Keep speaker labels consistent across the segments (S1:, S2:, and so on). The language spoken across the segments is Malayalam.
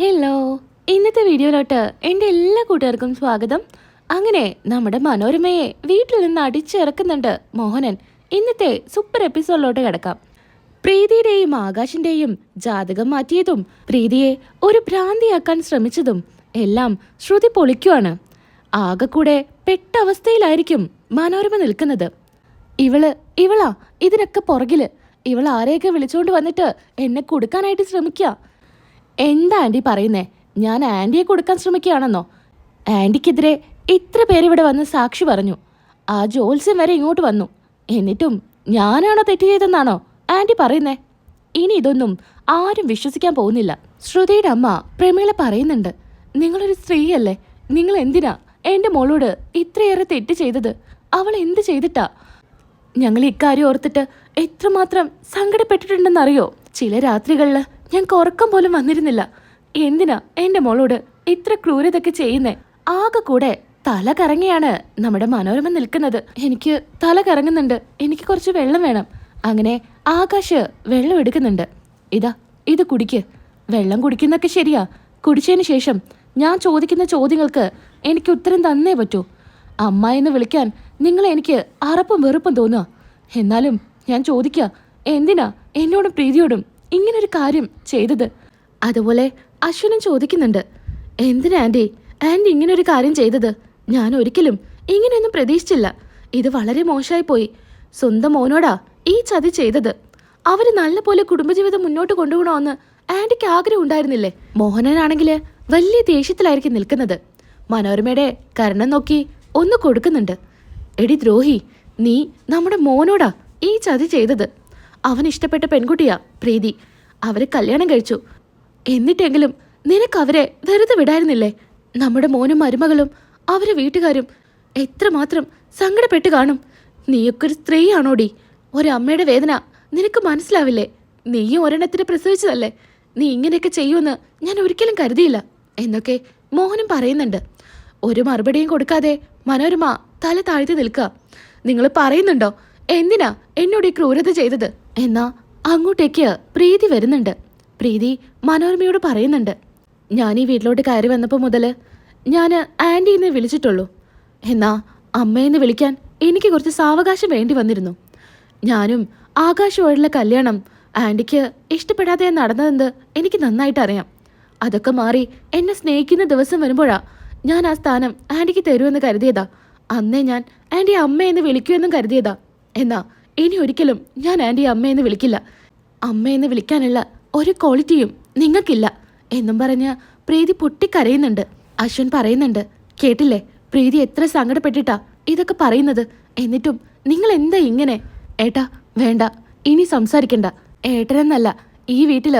S1: ഹലോ ഇന്നത്തെ വീഡിയോയിലോട്ട് എന്റെ എല്ലാ കൂട്ടുകാർക്കും സ്വാഗതം. അങ്ങനെ നമ്മുടെ മനോരമയെ വീട്ടിൽ നിന്ന് അടിച്ചിറക്കുന്നുണ്ട് മോഹനൻ. ഇന്നത്തെ സൂപ്പർ എപ്പിസോഡിലോട്ട് കിടക്കാം. പ്രീതിയുടെയും ആകാശിന്റെയും ജാതകം മാറ്റിയതും പ്രീതിയെ ഒരു ഭ്രാന്തിയാക്കാൻ ശ്രമിച്ചതും എല്ലാം ശ്രുതി പൊളിക്കുവാണ്. ആകെ കൂടെ പെട്ട അവസ്ഥയിലായിരിക്കും മനോരമ നിൽക്കുന്നത്. ഇവൾ ഇവളാ ഇതിനൊക്കെ പുറകിൽ. ഇവൾ ആരെയൊക്കെ വിളിച്ചുകൊണ്ട് വന്നിട്ട് എന്നെ കൊടുക്കാനായിട്ട് ശ്രമിക്കുക എന്താ ആന്റി പറയുന്നേ? ഞാൻ ആന്റിയെ കൊടുക്കാൻ ശ്രമിക്കുകയാണെന്നോ? ആന്റിക്കെതിരെ ഇത്ര പേരിവിടെ വന്ന് സാക്ഷി പറഞ്ഞു. ആ ജോത്സ്യം വരെ ഇങ്ങോട്ട് വന്നു. എന്നിട്ടും ഞാനാണോ തെറ്റ് ചെയ്തെന്നാണോ ആന്റി പറയുന്നേ? ഇനി ഇതൊന്നും ആരും വിശ്വസിക്കാൻ പോകുന്നില്ല. ശ്രുതിയുടെ അമ്മ പ്രമീള പറയുന്നുണ്ട്. നിങ്ങളൊരു സ്ത്രീയല്ലേ? നിങ്ങൾ എന്തിനാ എന്റെ മോളോട് ഇത്രയേറെ തെറ്റ് ചെയ്തത്? അവൾ എന്ത് ചെയ്തിട്ടാ? ഞങ്ങൾ ഇക്കാര്യം ഓർത്തിട്ട് എത്രമാത്രം സങ്കടപ്പെട്ടിട്ടുണ്ടെന്നറിയോ? ചില രാത്രികളിൽ ഞങ്ങൾക്ക് ഉറക്കം പോലും വന്നിരുന്നില്ല. എന്തിനാ എന്റെ മോളോട് ഇത്ര ക്രൂരതൊക്കെ ചെയ്യുന്നേ? ആകെ കൂടെ തല കറങ്ങിയാണ് നമ്മുടെ മനോരമ നിൽക്കുന്നത്. എനിക്ക് തല കറങ്ങുന്നുണ്ട്. എനിക്ക് കുറച്ച് വെള്ളം വേണം. അങ്ങനെ ആകാശ് വെള്ളം എടുക്കുന്നുണ്ട്. ഇതാ ഇത് കുടിക്ക്. വെള്ളം കുടിക്കുന്നൊക്കെ ശരിയാ. കുടിച്ചതിന് ശേഷം ഞാൻ ചോദിക്കുന്ന ചോദ്യങ്ങൾക്ക് എനിക്ക് ഉത്തരം തന്നേ പറ്റൂ. അമ്മ എന്ന് വിളിക്കാൻ നിങ്ങൾ എനിക്ക് അറപ്പും വെറുപ്പും തോന്നുക. എന്നാലും ഞാൻ ചോദിക്കുക എന്തിനാ എന്നോടും പ്രീതിയോടും ഇങ്ങനൊരു കാര്യം ചെയ്തത്. അതുപോലെ അശ്വനും ചോദിക്കുന്നുണ്ട് എന്തിനാ ആന്റി ആന്റി ഇങ്ങനൊരു കാര്യം ചെയ്തത്. ഞാൻ ഒരിക്കലും ഇങ്ങനെയൊന്നും പ്രതീക്ഷിച്ചില്ല. ഇത് വളരെ മോശമായി പോയി. സ്വന്തം മോനോടാ ഈ ചതി ചെയ്തത്. അവർ നല്ലപോലെ കുടുംബജീവിതം മുന്നോട്ട് കൊണ്ടുപോകണമെന്ന് ആന്റിക്ക് ആഗ്രഹം ഉണ്ടായിരുന്നില്ലേ? മോഹനനാണെങ്കിൽ വലിയ ദേഷ്യത്തിലായിരിക്കും നിൽക്കുന്നത്. മനോരമയുടെ കരണം നോക്കി ഒന്ന് കൊടുക്കുന്നുണ്ട്. എടി ദ്രോഹി നീ നമ്മുടെ മോനോടാ ഈ ചതി ചെയ്തത്. അവൻ ഇഷ്ടപ്പെട്ട പെൺകുട്ടിയാ പ്രീതി. അവരെ കല്യാണം കഴിച്ചു. എന്നിട്ടെങ്കിലും നിനക്ക് അവരെ വെറുതെ വിടായിരുന്നില്ലേ? നമ്മുടെ മോനും മരുമകളും അവരെ വീട്ടുകാരും എത്രമാത്രം സങ്കടപ്പെട്ട് കാണും. നീയൊക്കെ ഒരു സ്ത്രീയാണോടി? ഒരമ്മയുടെ വേദന നിനക്ക് മനസ്സിലാവില്ലേ? നീയും ഒരെണ്ണത്തിന് പ്രസവിച്ചതല്ലേ? നീ ഇങ്ങനെയൊക്കെ ചെയ്യുമെന്ന് ഞാൻ ഒരിക്കലും കരുതിയില്ല. എന്നൊക്കെ മോഹനും പറയുന്നുണ്ട്. ഒരു മറുപടിയും കൊടുക്കാതെ മനോരമ തല താഴ്ത്തി നിൽക്കുക. നിങ്ങൾ പറയുന്നുണ്ടോ? എന്തിനാ എന്നോട് ഈ ക്രൂരത ചെയ്തത്? എന്നാ അങ്ങോട്ടേക്ക് പ്രീതി വരുന്നുണ്ട്. പ്രീതി മനോരമയോട് പറയുന്നുണ്ട്. ഞാൻ ഈ വീട്ടിലോട്ട് കയറി വന്നപ്പോൾ മുതൽ ഞാൻ ആന്റി എന്നെ വിളിച്ചിട്ടുള്ളൂ. എന്നാ അമ്മയെന്ന് വിളിക്കാൻ എനിക്ക് കുറച്ച് സാവകാശം വേണ്ടി വന്നിരുന്നു. ഞാനും ആകാശമായിട്ടുള്ള കല്യാണം ആന്റിക്ക് ഇഷ്ടപ്പെടാതെ നടന്നതെന്ന് എനിക്ക് നന്നായിട്ട് അറിയാം. അതൊക്കെ മാറി എന്നെ സ്നേഹിക്കുന്ന ദിവസം വരുമ്പോഴാ ഞാൻ ആ സ്ഥാനം ആന്റിക്ക് തരുമെന്ന് കരുതിയതാ. അന്നേ ഞാൻ ആന്റി അമ്മയെന്ന് വിളിക്കുമെന്നും കരുതിയതാ. എന്നാ ഇനി ഒരിക്കലും ഞാൻ ആന്റി അമ്മയെന്ന് വിളിക്കില്ല. അമ്മയെന്ന് വിളിക്കാനുള്ള ഒരു ക്വാളിറ്റിയും നിങ്ങൾക്കില്ല എന്നും പറഞ്ഞ് പ്രീതി പൊട്ടിക്കരയുന്നുണ്ട്. അശ്വൻ പറയുന്നുണ്ട് കേട്ടില്ലേ? പ്രീതി എത്ര സങ്കടപ്പെട്ടിട്ടാ ഇതൊക്കെ പറയുന്നത്? എന്നിട്ടും നിങ്ങൾ എന്താ ഇങ്ങനെ? ഏട്ടാ വേണ്ട ഇനി സംസാരിക്കണ്ട. ഏട്ടനെന്നല്ല ഈ വീട്ടിൽ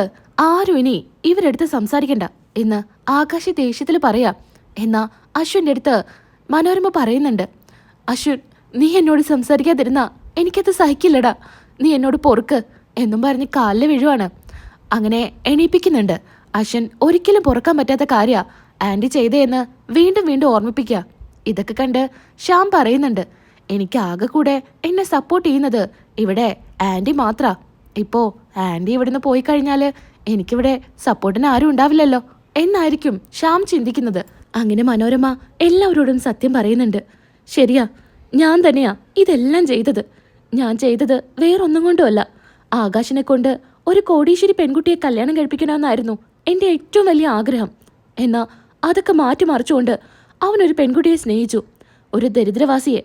S1: ആരും ഇനി ഇവരെടുത്ത് സംസാരിക്കണ്ട. എന്ന് ആകാശ ദേഷ്യത്തിൽ പറയാ. എന്നാ അശ്വിന്റെ അടുത്ത് മനോരമ പറയുന്നുണ്ട് അശ്വൻ നീ എന്നോട് സംസാരിക്കാതിരുന്ന എനിക്കത് സഹിക്കില്ലടാ. നീ എന്നോട് പൊറുക്ക് എന്നും പറഞ്ഞ് കാലിൽ വീഴുവാണ്. അങ്ങനെ എണീപ്പിക്കുന്നുണ്ട്. അശ്വൻ ഒരിക്കലും പൊറുക്കാൻ പറ്റാത്ത കാര്യ ആന്റി ചെയ്തേന്ന് വീണ്ടും വീണ്ടും ഓർമ്മിപ്പിക്കുക ഇതൊക്കെ കണ്ട് ശ്യാം പറയുന്നുണ്ട്. എനിക്ക് ആകെ കൂടെ എന്നെ സപ്പോർട്ട് ചെയ്യുന്നത് ഇവിടെ ആന്റി മാത്രാ. ഇപ്പോ ആന്റി ഇവിടുന്ന് പോയി കഴിഞ്ഞാൽ എനിക്കിവിടെ സപ്പോർട്ടിന് ആരും ഉണ്ടാവില്ലല്ലോ എന്നായിരിക്കും ശ്യാം ചിന്തിക്കുന്നത്. അങ്ങനെ മനോരമ എല്ലാവരോടും സത്യം പറയുന്നുണ്ട്. ശരിയാ ഞാൻ തന്നെയാ ഇതെല്ലാം ചെയ്തത്. ഞാൻ ചെയ്തത് വേറൊന്നും കൊണ്ടുമല്ല. ആകാശിനെ കൊണ്ട് ഒരു കോടീശ്വരി പെൺകുട്ടിയെ കല്യാണം കഴിപ്പിക്കണമെന്നായിരുന്നു എന്റെ ഏറ്റവും വലിയ ആഗ്രഹം. എന്നാ അതൊക്കെ മാറ്റിമറിച്ചുകൊണ്ട് അവനൊരു പെൺകുട്ടിയെ സ്നേഹിച്ചു. ഒരു ദരിദ്രവാസിയെ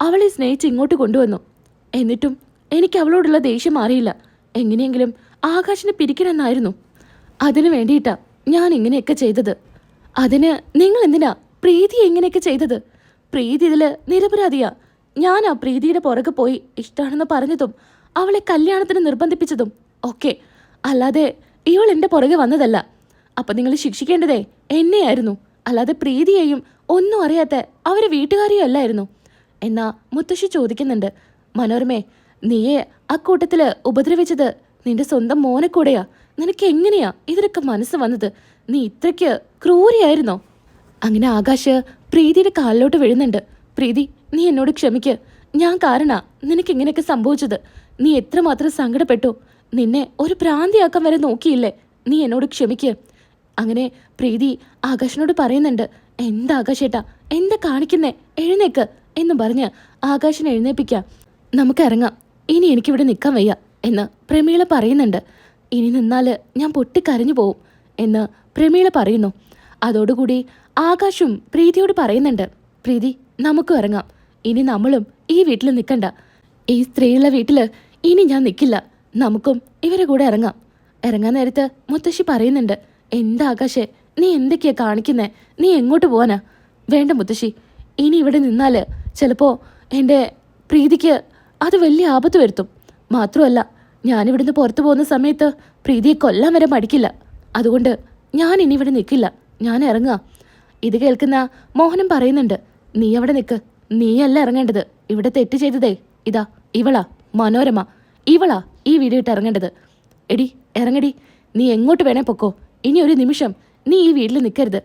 S1: അവളെ സ്നേഹിച്ച് ഇങ്ങോട്ട് കൊണ്ടുവന്നു. എന്നിട്ടും എനിക്ക് അവളോടുള്ള ദേഷ്യം മാറിയില്ല. എങ്ങനെയെങ്കിലും ആകാശിനെ പിരിക്കണമെന്നായിരുന്നു. അതിനു വേണ്ടിയിട്ടാ ഞാൻ ഇങ്ങനെയൊക്കെ ചെയ്തത്. അതിന് നിങ്ങൾ എന്തിനാ പ്രീതി എങ്ങനെയൊക്കെ ചെയ്തത്? പ്രീതി ഇതിൽ നിരപരാധിയാ. ഞാനാ പ്രീതിയുടെ പുറകെ പോയി ഇഷ്ടമാണെന്ന് പറഞ്ഞതും അവളെ കല്യാണത്തിന് നിർബന്ധിപ്പിച്ചതും ഒക്കെ. അല്ലാതെ ഇവൾ എന്റെ പുറകെ വന്നതല്ല. അപ്പൊ നിങ്ങൾ ശിക്ഷിക്കേണ്ടതേ എന്നെയായിരുന്നു. അല്ലാതെ പ്രീതിയെയും ഒന്നും അറിയാത്ത അവരെ വീട്ടുകാരെയും അല്ലായിരുന്നു. എന്നാ മുത്തശ്ശി ചോദിക്കുന്നുണ്ട് മനോരമേ നീയെ അക്കൂട്ടത്തിൽ ഉപദ്രവിച്ചത് നിന്റെ സ്വന്തം മോനെ കൂടെയാ? നിനക്ക് എങ്ങനെയാ ഇതിനൊക്കെ മനസ്സ് വന്നത്? നീ ഇത്രയ്ക്ക് ക്രൂരിയായിരുന്നോ? അങ്ങനെ ആകാശ് പ്രീതിയുടെ കാലിലോട്ട് വീഴുന്നുണ്ട്. പ്രീതി നീ എന്നോട് ക്ഷമിക്ക്. ഞാൻ കാരണ നിനക്ക് ഇങ്ങനെയൊക്കെ സംഭവിച്ചത്. നീ എത്രമാത്രം സങ്കടപ്പെട്ടു. നിന്നെ ഒരു ഭ്രാന്തിയാക്കാൻ വരെ നോക്കിയില്ലേ. നീ എന്നോട് ക്ഷമിക്ക്. അങ്ങനെ പ്രീതി ആകാശിനോട് പറയുന്നുണ്ട് എന്താ ആകാശേട്ടാ? എന്താ കാണിക്കുന്നേ? എഴുന്നേക്ക്. എന്ന് പറഞ്ഞ് ആകാശിനെ എഴുന്നേപ്പിക്കാം. നമുക്ക് ഇറങ്ങാം. ഇനി എനിക്കിവിടെ നിൽക്കാൻ വയ്യ. എന്ന് പ്രമീള പറയുന്നുണ്ട്. ഇനി നിന്നാൽ ഞാൻ പൊട്ടിക്കരഞ്ഞു പോവും. എന്ന് പ്രമീള പറയുന്നു. അതോടുകൂടി ആകാശും പ്രീതിയോട് പറയുന്നുണ്ട്. പ്രീതി നമുക്കും ഇറങ്ങാം. ഇനി നമ്മളും ഈ വീട്ടിൽ നിൽക്കണ്ട. ഈ സ്ത്രീയുള്ള വീട്ടിൽ ഇനി ഞാൻ നിൽക്കില്ല നമുക്കും ഇവരെ കൂടെ ഇറങ്ങാം. ഇറങ്ങാൻ നേരത്ത് മുത്തശ്ശി പറയുന്നുണ്ട് എന്താ ആകാശേ നീ എന്തൊക്കെയാ കാണിക്കുന്നേ? നീ എങ്ങോട്ട് പോവാനാ? വേണ്ട മുത്തശ്ശി ഇനി ഇവിടെ നിന്നാൽ ചിലപ്പോ എന്റെ പ്രീതിക്ക് അത് വലിയ ആപത്ത് വരുത്തും. മാത്രമല്ല ഞാനിവിടുന്ന് പുറത്തു പോകുന്ന സമയത്ത് പ്രീതിയെ കൊല്ലാൻ വരെ മടിക്കില്ല. അതുകൊണ്ട് ഞാൻ ഇനി ഇവിടെ നിൽക്കില്ല ഞാൻ ഇറങ്ങാം. ഇത് കേൾക്കുന്ന മോഹനം പറയുന്നുണ്ട് നീ അവിടെ നിൽക്ക് നീയല്ല ഇറങ്ങേണ്ടത്. ഇവിടെ തെറ്റ് ചെയ്തതേ. ഇതാ ഇവളാ മനോരമ. ഇവളാ ഈ വീഡിയോ ഇട്ട് ഇറങ്ങേണ്ടത്. എടി ഇറങ്ങടി. നീ എങ്ങോട്ട് വേണേ പൊക്കോ. ഇനി ഒരു നിമിഷം നീ ഈ വീട്ടിൽ നിൽക്കരുത്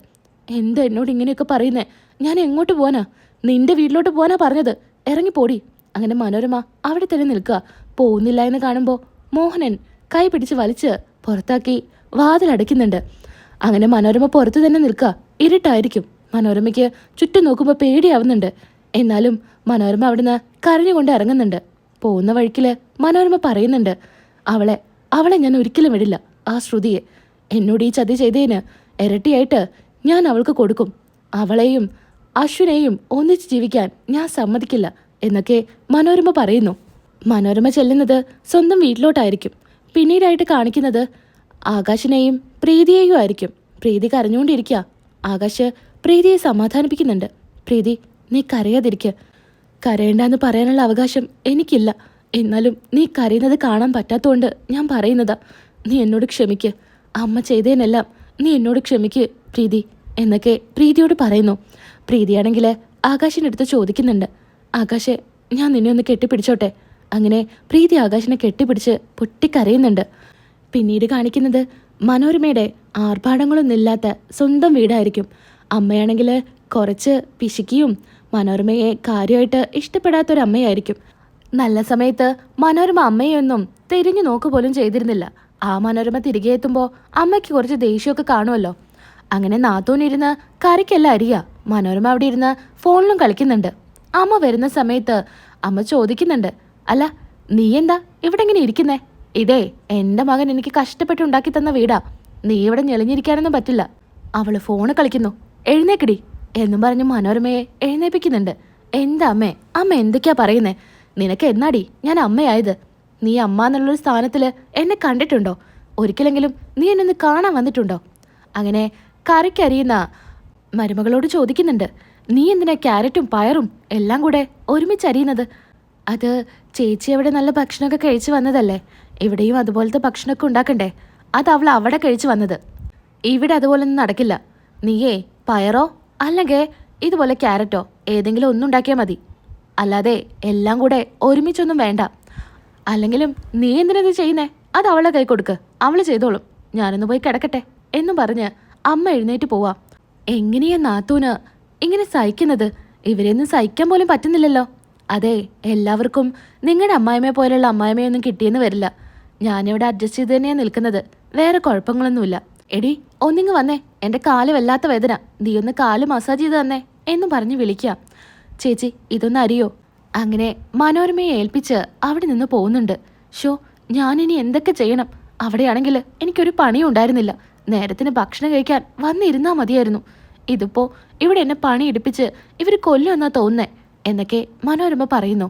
S1: എന്താ എന്നോട് ഇങ്ങനെയൊക്കെ പറയുന്നേ? ഞാൻ എങ്ങോട്ട് പോവാനാ? നിന്റെ വീട്ടിലോട്ട് പോവാനാ പറഞ്ഞത്. ഇറങ്ങിപ്പോടി അങ്ങനെ മനോരമ അവിടെ തന്നെ നിൽക്കുക. പോകുന്നില്ല എന്ന് കാണുമ്പോൾ മോഹനൻ കൈ പിടിച്ച് വലിച്ച് പുറത്താക്കി വാതിലടയ്ക്കുന്നുണ്ട് അങ്ങനെ മനോരമ പുറത്തു തന്നെ നിൽക്കുക. ഇരുട്ടായിരിക്കും. മനോരമയ്ക്ക് ചുറ്റും നോക്കുമ്പോൾ പേടിയാവുന്നുണ്ട്. എന്നാലും മനോരമ അവിടുന്ന് കരഞ്ഞുകൊണ്ട് ഇറങ്ങുന്നുണ്ട്. പോകുന്ന വഴിക്കിൽ മനോരമ പറയുന്നുണ്ട് അവളെ അവളെ ഞാൻ ഒരിക്കലും വിടില്ല. ആ ശ്രുതിയെ എന്നോട് ഈ ചതി ചെയ്തതിന് ഇരട്ടിയായിട്ട് ഞാൻ അവൾക്ക് കൊടുക്കും. അവളെയും അശ്വിനെയും ഒന്നിച്ച് ജീവിക്കാൻ ഞാൻ സമ്മതിക്കില്ല എന്നൊക്കെ മനോരമ പറയുന്നു. മനോരമ ചെല്ലുന്നത് സ്വന്തം വീട്ടിലോട്ടായിരിക്കും. പിന്നീടായിട്ട് കാണിക്കുന്നത് ആകാശിനെയും പ്രീതിയെയും ആയിരിക്കും. പ്രീതി കരഞ്ഞുകൊണ്ടിരിക്കുക. ആകാശ് പ്രീതിയെ സമാധാനിപ്പിക്കുന്നുണ്ട്. പ്രീതി നീ കരയാതിരിക്കുക കരയണ്ടെന്ന് പറയാനുള്ള അവകാശം എനിക്കില്ല. എന്നാലും നീ കരയുന്നത് കാണാൻ പറ്റാത്തതുകൊണ്ട് ഞാൻ പറയുന്നതാ. നീ എന്നോട് ക്ഷമിക്ക്. അമ്മ ചെയ്തതിനെല്ലാം നീ എന്നോട് ക്ഷമിക്ക് പ്രീതി എന്നൊക്കെ പ്രീതിയോട് പറയുന്നു. പ്രീതിയാണെങ്കിൽ ആകാശിനടുത്ത് ചോദിക്കുന്നുണ്ട്. ആകാശെ ഞാൻ നിന്നെ ഒന്ന് കെട്ടിപ്പിടിച്ചോട്ടെ. അങ്ങനെ പ്രീതി ആകാശിനെ കെട്ടിപ്പിടിച്ച് പൊട്ടിക്കരയുന്നുണ്ട്. പിന്നീട് കാണിക്കുന്നത് മനോരമയുടെ ആർഭാടങ്ങളൊന്നുമില്ലാത്ത സ്വന്തം വീടായിരിക്കും. അമ്മയാണെങ്കിൽ കുറച്ച് പിശുക്കിയും മനോരമയെ കാര്യമായിട്ട് ഇഷ്ടപ്പെടാത്തൊരമ്മയായിരിക്കും. നല്ല സമയത്ത് മനോരമ അമ്മയൊന്നും തിരിഞ്ഞു നോക്കു പോലും ചെയ്തിരുന്നില്ല. ആ മനോരമ തിരികെ എത്തുമ്പോൾ അമ്മയ്ക്ക് കുറച്ച് ദേഷ്യമൊക്കെ കാണുമല്ലോ. അങ്ങനെ നാത്തൂനിരുന്ന് കറിക്കെല്ലാം അരിയ. മനോരമ അവിടെ ഇരുന്ന് ഫോണിലും കളിക്കുന്നുണ്ട്. അമ്മ വരുന്ന സമയത്ത് അമ്മ ചോദിക്കുന്നുണ്ട്. അല്ല നീ എന്താ ഇവിടെ ഇങ്ങനെ ഇരിക്കുന്നേ? ഇതേ എന്റെ മകൻ എനിക്ക് കഷ്ടപ്പെട്ടുണ്ടാക്കി തന്ന വീടാ. നീ ഇവിടെ ഞെളിഞ്ഞിരിക്കാനൊന്നും പറ്റില്ല. അവൾ ഫോണ് കളിക്കുന്നു. എഴുന്നേക്കടി എന്നും പറഞ്ഞ് മനോരമയെ എഴുന്നേപ്പിക്കുന്നുണ്ട്. എന്താ അമ്മേ? അമ്മ എന്തൊക്കെയാ പറയുന്നേ? നിനക്ക് എന്നാടി? ഞാൻ അമ്മയായത്. നീ അമ്മ എന്നുള്ളൊരു സ്ഥാനത്തിൽ എന്നെ കണ്ടിട്ടുണ്ടോ? ഒരിക്കലെങ്കിലും നീ എന്നെ ഒന്ന് കാണാൻ വന്നിട്ടുണ്ടോ? അങ്ങനെ കറിക്കരിയുന്ന മരുമകളോട് ചോദിക്കുന്നുണ്ട്. നീ എന്തിനാ ക്യാരറ്റും പയറും എല്ലാം കൂടെ ഒരുമിച്ച് ഒരുമിച്ചരിയുന്നത് അത് ചേച്ചി അവിടെ നല്ല ഭക്ഷണമൊക്കെ കഴിച്ചു വന്നതല്ലേ? ഇവിടെയും അതുപോലത്തെ ഭക്ഷണമൊക്കെ ഉണ്ടാക്കണ്ടേ? അത് അവൾ അവിടെ കഴിച്ചു വന്നത്. ഇവിടെ അതുപോലൊന്നും നടക്കില്ല. നീയേ പയറോ അല്ലെങ്കിൽ ഇതുപോലെ ക്യാരറ്റോ ഏതെങ്കിലും ഒന്നും ഉണ്ടാക്കിയാൽ മതി. അല്ലാതെ എല്ലാം കൂടെ ഒരുമിച്ചൊന്നും വേണ്ട. അല്ലെങ്കിലും നീ എന്തിനത് ചെയ്യുന്നേ? അത് അവളെ കൈ കൊടുക്ക്. അവൾ ചെയ്തോളും. ഞാനൊന്ന് പോയി കിടക്കട്ടെ എന്നും പറഞ്ഞ് അമ്മ എഴുന്നേറ്റ് പോവാ. എങ്ങനെയാ നാത്തൂന് ഇങ്ങനെ സഹിക്കുന്നത്? ഇവരെയൊന്നും സഹിക്കാൻ പോലും പറ്റുന്നില്ലല്ലോ. അതെ എല്ലാവർക്കും നിങ്ങളുടെ അമ്മായിമ്മയെ പോലെയുള്ള അമ്മായിമ്മയൊന്നും കിട്ടിയെന്ന് വരില്ല. ഞാനിവിടെ അഡ്ജസ്റ്റ് ചെയ്ത് തന്നെയാണ് നിൽക്കുന്നത്. വേറെ കുഴപ്പങ്ങളൊന്നുമില്ല. എടി ഒന്നിങ്ങ് വന്നേ. എന്റെ കാൽ വല്ലാത്ത വേദന. നീ ഒന്ന് കാൽ മസാജ് ചെയ്ത് തന്നേ എന്നും പറഞ്ഞ് വിളിക്കാം. ചേച്ചി ഇതൊന്ന് അറിയോ അങ്ങനെ മനോരമയെ ഏൽപ്പിച്ച് അവിടെ നിന്ന് പോകുന്നുണ്ട്. ഷോ ഞാനിനി എന്തൊക്കെ ചെയ്യണം? അവിടെയാണെങ്കിൽ എനിക്കൊരു പണിയും ഉണ്ടായിരുന്നില്ല. നേരത്തിന് ഭക്ഷണം കഴിക്കാൻ വന്നിരുന്നാ മതിയായിരുന്നു. ഇതിപ്പോ ഇവിടെ എന്നെ പണി എടുപ്പിച്ച് ഇവർ കൊല്ലുമെന്നാ തോന്നുന്നേ എന്നൊക്കെ മനോരമ പറയുന്നു.